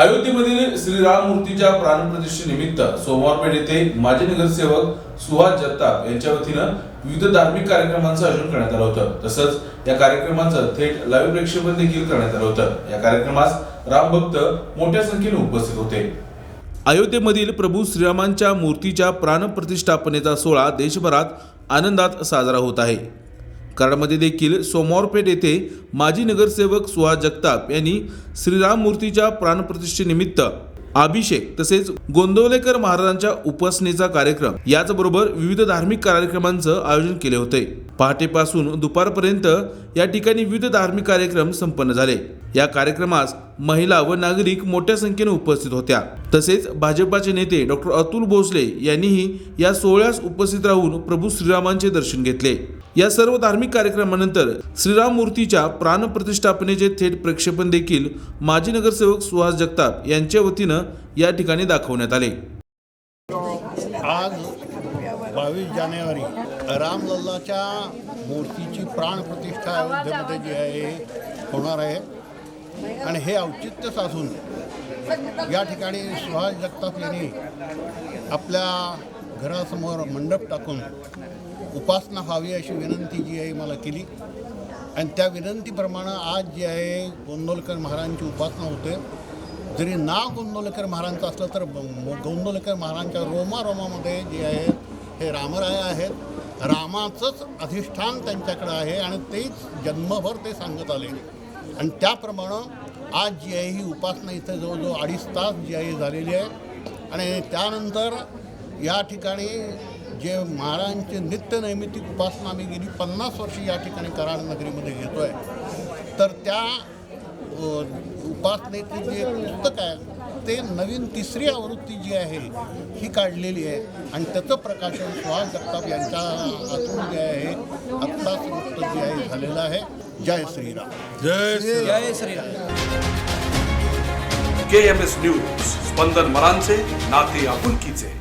अयोध्येमधील श्रीराम मूर्तीच्या प्राणप्रतिष्ठेनिमित्त सोमवारपेठ येथे माजी नगरसेवक सुहास जगताप यांच्या वतीनं विविध धार्मिक कार्यक्रमांचं आयोजन करण्यात आलं होतं. तसंच या कार्यक्रमाचं थेट लाईव्ह प्रक्षेपण देखील करण्यात आलं होतं. या कार्यक्रमास रामभक्त मोठ्या संख्येने उपस्थित होते. अयोध्येमधील प्रभू श्रीरामांच्या मूर्तीच्या प्राणप्रतिष्ठापनेचा सोहळा देशभरात आनंदात साजरा होत आहे. कराडमध्ये देखील सोमवारपेठ येथे माजी नगरसेवक सुहास जगताप यांनी श्रीराम मूर्तीच्या प्राणप्रतिष्ठेनिमित्त अभिषेक तसेच गोंदवलेकर महाराजांच्या उपासनेचा कार्यक्रम याचबरोबर विविध धार्मिक कार्यक्रमांचं आयोजन केले होते. पहाटेपासून दुपारपर्यंत या ठिकाणी विविध धार्मिक कार्यक्रम संपन्न झाले. या कार्यक्रमास महिला व नागरिक मोठ्या संख्येने उपस्थित होत्या. तसेच भाजपाचे नेते डॉक्टर अतुल भोसले यांनीही या सोहळ्यास उपस्थित राहून प्रभू श्रीरामांचे दर्शन घेतले. या सर्व धार्मिक कार्यक्रमानंतर श्रीराम मूर्तीच्या प्राणप्रतिष्ठापनेचे थेट प्रक्षेपण देखील माजी नगरसेवक सुहास जगताप यांच्या वतीनं या ठिकाणी दाखवण्यात आले. आज बावीस जानेवारी रामलल्लाच्या मूर्तीची प्राणप्रतिष्ठा अयोध्येमध्ये जी आहे होणार आहे. आणि हे औचित्य साधून या ठिकाणी सुहास जगताप यांनी आपल्या घरासमोर मंडप टाकून उपासना व्हावी अशी विनंती जी आहे मला केली. आणि त्या विनंतीप्रमाणे आज जे आहे गोंदोलकर महाराजांची उपासना होते. जरी ना गोंदोलकर महाराजांचं असलं तर गोंदोलकर महाराजांच्या रोमारोमामध्ये जे आहे हे रामराय आहेत. रामाचंच अधिष्ठान त्यांच्याकडं आहे आणि तेच जन्मभर ते सांगत आले. आणि त्याप्रमाणे आज जी आहे ही उपासना इथं जवळजवळ अडीच तास जी आहे झालेली आहे. आणि त्यानंतर या ठिकाणी जे महाराजांचे नित्यनैमित्तिक उपासना आम्ही गेली पन्नास वर्ष या ठिकाणी कराड नगरीमध्ये घेतो आहे तर त्या उपासनेचे जे पुस्तक आहे ते नवीन तिसरी आवृत्ती जी आहे ही काढलेली आहे. आणि त्याचं प्रकाशन सुहास जगताप यांच्या हातून जे आहे आत्ताच वृत्त जे आहे झालेलं आहे. जय श्रीराम. जय Shriram. K M S news स्पंदन मरांचे नाते आपुलकीचे.